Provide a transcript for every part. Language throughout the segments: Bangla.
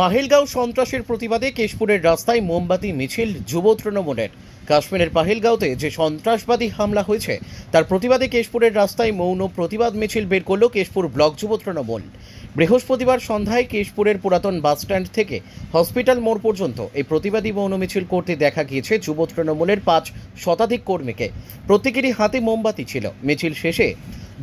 পাহেলগাঁও সন্ত্রাসের প্রতিবাদে কেশপুরের রাস্তায় মোমবাতি, মিছিল, যুব তৃণমূলের। কাশ্মীরের পাহেলগাঁওতে যে সন্ত্রাসবাদী হামলা হয়েছে, তার প্রতিবাদে কেশপুরের রাস্তায় মৌন প্রতিবাদ মিছিল বের করল কেশপুর ব্লক যুব তৃণমূল। বৃহস্পতিবার সন্ধ্যায় কেশপুরের পুরাতন বাসস্ট্যান্ড থেকে হসপিটাল মোড় পর্যন্ত এই প্রতিবাদী মৌন মিছিল করতে দেখা গিয়েছে যুব তৃণমূলের পাঁচ শতাধিক কর্মীকে। প্রত্যেকেরই হাতে মোমবাতি ছিল। মিছিল শেষে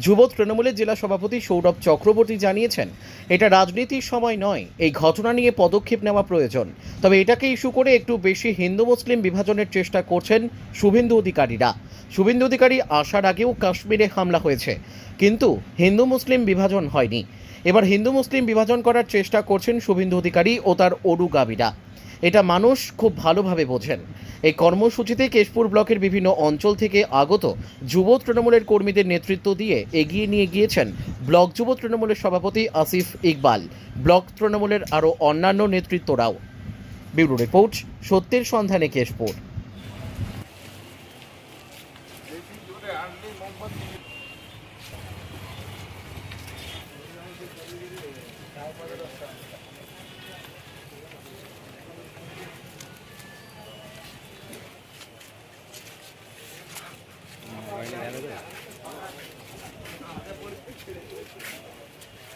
যুব তৃণমূলের জেলা সভাপতি সৌরভ চক্রবর্তী জানিয়েছেন, এটা রাজনীতির সময় নয়, এই ঘটনা নিয়ে পদক্ষেপ নেওয়া প্রয়োজন। তবে এটাকে ইস্যু করে একটু বেশি হিন্দু মুসলিম বিভাজনের চেষ্টা করছেন শুভেন্দু অধিকারীরা। শুভেন্দু অধিকারী আসার আগেও কাশ্মীরে হামলা হয়েছে, কিন্তু হিন্দু মুসলিম বিভাজন হয়নি। এবার হিন্দু মুসলিম বিভাজন করার চেষ্টা করছেন শুভেন্দু অধিকারী ও তার অনুগামীরা এটা মানুষ খুব ভালোভাবে বোঝেন। এই কর্মসূচিতে কেশপুর ব্লকের বিভিন্ন অঞ্চল থেকে আগত যুব তৃণমূলের কর্মীদের নেতৃত্ব দিয়ে এগিয়ে নিয়ে গিয়েছেন ব্লক যুব তৃণমূলের সভাপতি আসিফ ইকবাল। ব্লক তৃণমূলের আরও অন্যান্য নেতৃত্বরাও। ব্যুরো রিপোর্ট, সত্যের সন্ধানে কেশপুর।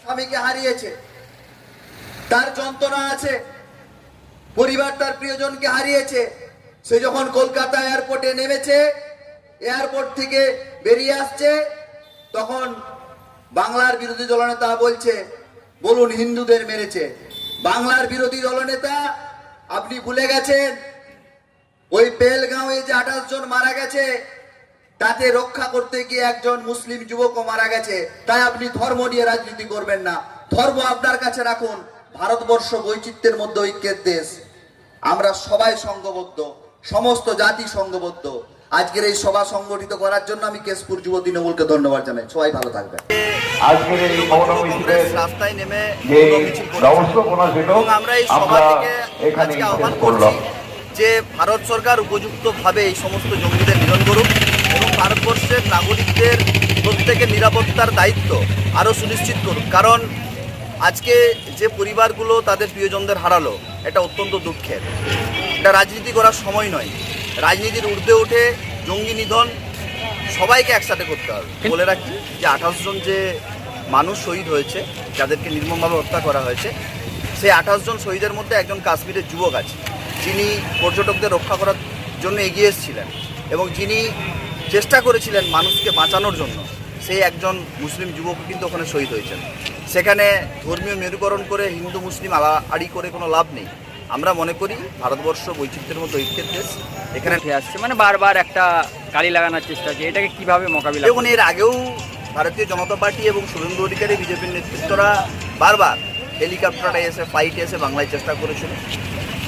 স্বামীকে হারিয়েছে। তার যন্ত্রণা আছে। পরিবার তার প্রিয়জনকে হারিয়েছে। সে যখন কলকাতা এয়ারপোর্টে নেমেছে, এয়ারপোর্ট থেকে বেরিয়ে আসছে, তখন বাংলার বিরোধী দলনেতা বলছে, বলুন, হিন্দুদের মেরেছে। বাংলার বিরোধী দলনেতা আপনি ভুলে গেছেন। ওই পেলগাঁওয়ে যে আঠাশ জন মারা গেছে তাতে রক্ষা করতে গিয়ে একজন মুসলিম যুবকও মারা গেছে। তাই আপনি ধর্ম নিয়ে রাজনীতি করবেন না। ধর্ম আপনার কাছে রাখুন। ভারতবর্ষ বৈচিত্র্যের মধ্যে ঐক্যের দেশ। আমরা সবাই সংঘবদ্ধ। সমস্ত জাতি সংঘবদ্ধ। আজকের এই সভা সংগঠিত করার জন্য আমি কেশপুর যুব তৃণমূলকে ধন্যবাদ জানাই। সবাই ভালো থাকবেন। আজকের এই রাস্তায় নেমে ব্যবস্থাপনা ছিল আমরা এই সভা থেকে আজকে আহ্বান করলাম। যে ভারত সরকার উপযুক্তভাবে এই সমস্ত জঙ্গিদের নিধন করুক। এবং ভারতবর্ষের নাগরিকদের প্রত্যেকের নিরাপত্তার দায়িত্ব আরও সুনিশ্চিত করুক কারণ আজকে যে পরিবারগুলো তাদের প্রিয়জনদের হারালো, এটা অত্যন্ত দুঃখের। এটা রাজনীতি করার সময় নয়। রাজনীতির ঊর্ধ্বে উঠে জঙ্গি নিধন সবাইকে একসাথে করতে হবে। বলে রাখি যে আঠাশ জন যে মানুষ শহীদ হয়েছে, যাদেরকে নির্মমভাবে হত্যা করা হয়েছে, সেই আঠাশ জন শহীদের মধ্যে একজন কাশ্মীরের যুবক আছে। যিনি পর্যটকদের রক্ষা করার জন্য এগিয়ে এসেছিলেন এবং যিনি চেষ্টা করেছিলেন মানুষকে বাঁচানোর জন্য। সেই একজন মুসলিম যুবক কিন্তু ওখানে শহীদ হয়েছেন। সেখানে ধর্মীয় মেরুকরণ করে হিন্দু মুসলিম আড়াআড়ি করে কোনো লাভ নেই। আমরা মনে করি ভারতবর্ষ বৈচিত্র্যের মতো ঐক্যের দেশ। এখানে উঠে আসছে। মানে বারবার একটা কালি লাগানোর চেষ্টা হচ্ছে এটাকে কীভাবে মোকাবিলা দেখুন এর আগেও ভারতীয় জনতা পার্টি এবং শুভেন্দু অধিকারী বিজেপির নেতৃত্বরা বারবার হেলিকপ্টারে এসে ফ্লাইটে এসে বাংলায় চেষ্টা করেছিল।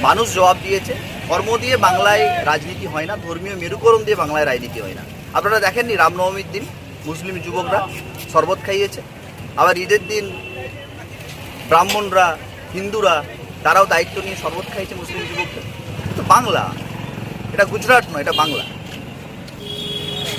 মানুষ জবাব দিয়েছে। ধর্ম দিয়ে বাংলায় রাজনীতি হয় না, ধর্মীয় মেরুকরণ দিয়ে বাংলায় রাজনীতি হয় না। আপনারা দেখেননি রামনবমীর দিন মুসলিম যুবকরা শরবত খাইয়েছে, আবার ঈদের দিন ব্রাহ্মণরা, হিন্দুরা, তারাও দায়িত্ব নিয়ে শরবত খাইছে মুসলিম যুবকদের। তো বাংলা, এটা গুজরাট নয়, এটা বাংলা।